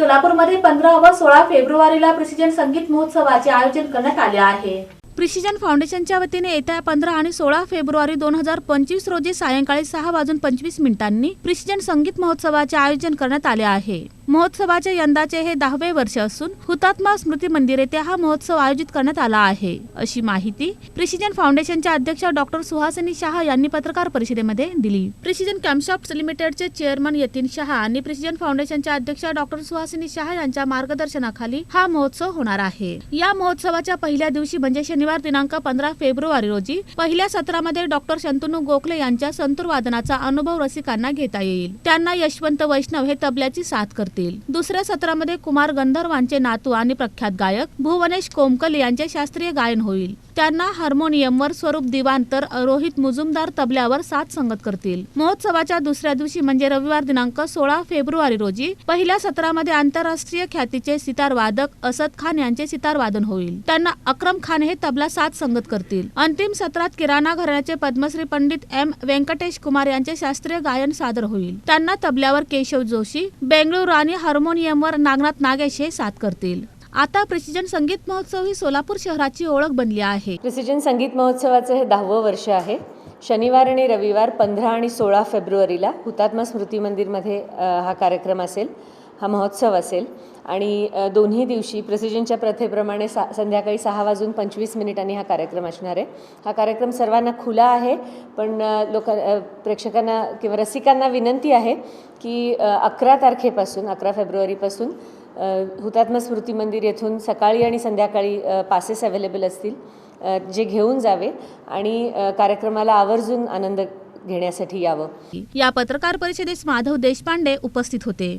सोलापूरमध्ये पंधरा व सोळा फेब्रुवारीला प्रिसिजन संगीत महोत्सवाचे आयोजन करण्यात आले आहे. प्रिसिजन फाउंडेशनच्या वतीने येत्या पंधरा आणि सोळा फेब्रुवारी दोन हजार पंचवीस रोजी सायंकाळी सहा वाजून पंचवीस मिनिटांनी प्रिसिजन संगीत महोत्सवाचे आयोजन करण्यात आले आहे. महोत्सवाचे यंदाचे हे दहावे वर्ष असून हुतात्मा स्मृती मंदिर येथे हा महोत्सव आयोजित करण्यात आला आहे. अशी माहिती प्रिसिजन फाउंडेशनच्या अध्यक्ष डॉक्टर सुहासिनी शहा यांनी पत्रकार परिषदेमध्ये दिली. प्रिसिजन कॅम्पशॉप्स लिमिटेडचे चेअरमन यतीन शहा आणि प्रिसिजन फाउंडेशनच्या अध्यक्ष डॉक्टर सुहासिनी शहा यांच्या मार्गदर्शनाखाली हा महोत्सव होणार आहे. या महोत्सवाच्या पहिल्या दिवशी म्हणजे शनिवार दिनांक पंधरा फेब्रुवारी रोजी पहिल्या सत्रामध्ये डॉक्टर शंतनू गोखले यांच्या संतूर वादनाचा अनुभव रसिकांना घेता येईल. त्यांना यशवंत वैष्णव हे तबल्याची साथ करते असतील दुसऱ्या सत्रामध्ये कुमार गंधर्वांचे नातू आणि प्रख्यात गायक भुवनेश कोमकल यांचे शास्त्रीय गायन होईल. त्यांना हार्मोनियमवर स्वरूप दिवाण तर रोहित मुजुमदार तबल्यावर साथ संगत करतील. महोत्सवाच्या दुसऱ्या दिवशी म्हणजे रविवार दिनांक सोळा फेब्रुवारी रोजी पहिल्या सत्रामध्ये आंतरराष्ट्रीय ख्यातीचे सितार वादक असद खान यांचे सितार वादन होईल. त्यांना अक्रम खान हे तबला साथ संगत करतील. अंतिम सत्रात किराणा घराण्याचे पद्मश्री पंडित एम व्यंकटेश कुमार यांचे शास्त्रीय गायन सादर होईल. त्यांना तबल्यावर केशव जोशी बेंगळुरू आणि हार्मोनियमवर नागनाथ नागेश हे साथ करतील. आता प्रिसिजन संगीत महोत्सव ही सोलापूर शहराची ओळख बनली आहे. प्रिसिजन संगीत महोत्सवाचं हे दहावं वर्ष आहे. शनिवार आणि रविवार पंधरा आणि सोळा फेब्रुवारीला हुतात्मा स्मृती मंदिरमध्ये हा कार्यक्रम असेल. हा महोत्सव असेल. आणि दोन्ही दिवशी प्रसिजनच्या प्रथेप्रमाणे सा संध्याकाळी सहा वाजून पंचवीस मिनिटांनी हा कार्यक्रम असणार आहे. हा कार्यक्रम सर्वांना खुला आहे पण लोक प्रेक्षकांना किंवा रसिकांना विनंती आहे की अकरा तारखेपासून अकरा फेब्रुवारीपासून हुतात्मा स्मृती मंदिर येथून सकाळी आणि संध्याकाळी पासेस अवेलेबल असतील जे घेऊन जावे आणि कार्यक्रमाला आवर्जून आनंद घेण्यासाठी यावं. या पत्रकार परिषदेस माधव देशपांडे उपस्थित होते.